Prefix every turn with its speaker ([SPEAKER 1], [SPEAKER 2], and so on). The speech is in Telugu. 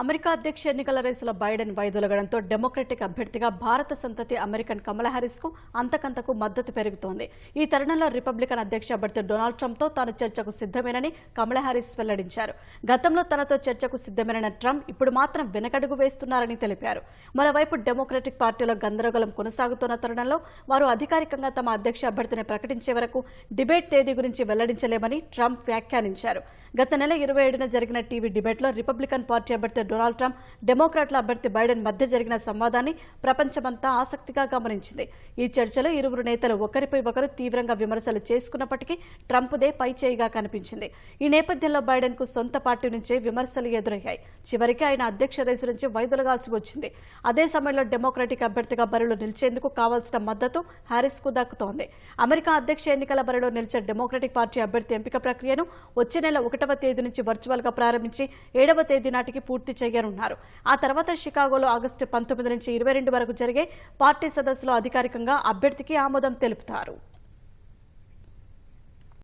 [SPEAKER 1] అమెరికా అధ్యక్ష ఎన్నికల రేసులో బైడెన్ వైదొలగడంతో డెమోక్రటిక్ అభ్యర్థిగా భారత సంతతి అమెరికన్ కమలా హారిస్కు అంతకంతకు మద్దతు పెరుగుతోంది. ఈ తరుణంలో రిపబ్లికన్ అధ్యక్ష అభ్యర్థి డొనాల్డ్ ట్రంప్తో తాను చర్చకు సిద్ధమేనని కమలా హారిస్ వెల్లడించారు. గతంలో తనతో చర్చకు సిద్ధమేనన్న ట్రంప్ ఇప్పుడు మాత్రం వెనకడుగు వేస్తున్నారని తెలిపారు. మరోవైపు డెమోక్రటిక్ పార్టీలో గందరగోళం కొనసాగుతున్న తరుణంలో వారు అధికారికంగా తమ అధ్యక్ష అభ్యర్థిని ప్రకటించే వరకు డిబేట్ తేదీ గురించి వెల్లడించలేమని ట్రంప్ వ్యాఖ్యానించారు. గత నెల ఇరవై ఏడున జరిగిన టీవీ డిబేట్లో రిపబ్లికన్ పార్టీ అభ్యర్థి డొనాల్డ్ ట్రంప్ డెమోక్రాట్ల అభ్యర్థి బైడెన్ మధ్య జరిగిన సంవాదాన్ని ప్రపంచమంతా ఆసక్తిగా గమనించింది. ఈ చర్చలో ఇరువురు నేతలు ఒకరిపై ఒకరు తీవ్రంగా విమర్శలు చేసుకున్నప్పటికీ ట్రంప్దే పైచేయిగా కనిపించింది. ఈ నేపథ్యంలో బైడెన్కు సొంత పార్టీ నుంచే విమర్శలు ఎదురయ్యాయి. చివరికి ఆయన అధ్యక్ష రేసు నుంచి వైదొలగాల్సి వచ్చింది. అదే సమయంలో డెమోక్రటిక్ అభ్యర్థిగా బరిలో నిలిచేందుకు కావాల్సిన మద్దతు హ్యారిస్కు దక్కుతోంది. అమెరికా అధ్యక్ష ఎన్నికల బరిలో నిలిచే డెమోక్రటిక్ పార్టీ అభ్యర్థి ఎంపిక ప్రక్రియను వచ్చే నెల ఒకటవ తేదీ నుంచి వర్చువల్గా ప్రారంభించి ఏడవ తేదీ నాటికి పూర్తి పూర్తి చేయనున్నారు ఆ తర్వాత షికాగోలో ఆగస్టు పంతొమ్మిది నుంచి ఇరవై రెండు వరకు జరిగే పార్టీ సదస్సులో అధికారికంగా అభ్యర్థికి ఆమోదం తెలుపుతారు.